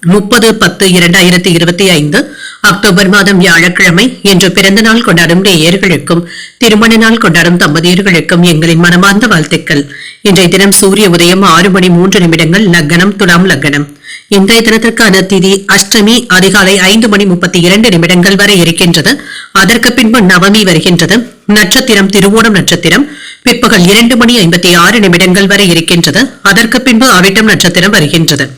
முப்பது பத்து இரண்டாயிரத்தி இருபத்தி ஐந்து அக்டோபர் மாதம் வியாழக்கிழமை இன்று பிறந்த நாள் கொண்டாடும் நேயர்களுக்கும் திருமண நாள் கொண்டாடும் தம்பதியர்களுக்கும் எங்களின் மனமார்ந்த வாழ்த்துக்கள். இன்றைய தினம் சூரிய உதயம் ஆறு மணி மூன்று நிமிடங்கள் லக்னம் துலாம் லக்னம். இன்றைய தினத்திற்கான திதி அஷ்டமி அதிகாலை ஐந்து மணி முப்பத்தி இரண்டு நிமிடங்கள் வரை இருக்கின்றது. அதற்கு பின்பு நவமி வருகின்றது. நட்சத்திரம் திருவோணம் நட்சத்திரம் பிற்பகல் இரண்டு மணி ஐம்பத்தி ஆறு நிமிடங்கள் வரை இருக்கின்றது. அதற்கு பின்பு அவிட்டம் நட்சத்திரம் வருகின்றது.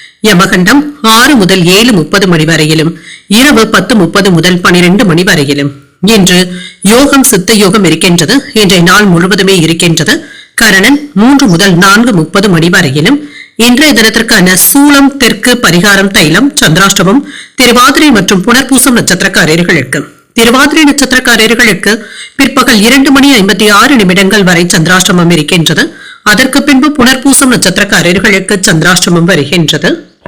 யமகண்டம் ஆறு முதல் ஏழு முப்பது மணி வரையிலும் இரவு பத்து முப்பது முதல் பனிரெண்டு மணி வரையிலும். இன்று யோகம் சித்த யோகம் இருக்கின்றது இன்றைய நாள் முழுவதுமே இருக்கின்றது. கரணன் மூன்று முதல் நான்கு முப்பது மணி வரையிலும் இன்றைய தினத்திற்கான சூளம் தெற்கு பரிகாரம் தைலம் சந்திராஷ்டமம் திருவாதிரை மற்றும் புனர்பூசம் நட்சத்திரக்காரர்களுக்கு. திருவாதிரை நட்சத்திரக்காரர்களுக்கு பிற்பகல் இரண்டு மணி ஐம்பத்தி ஆறு நிமிடங்கள் வரை சந்திராஷ்டமம் இருக்கின்றது. அதற்கு பின்பு புனர்பூசம் நட்சத்திரக்காரர்களுக்கு சந்திராஷ்டமம் வருகின்றது.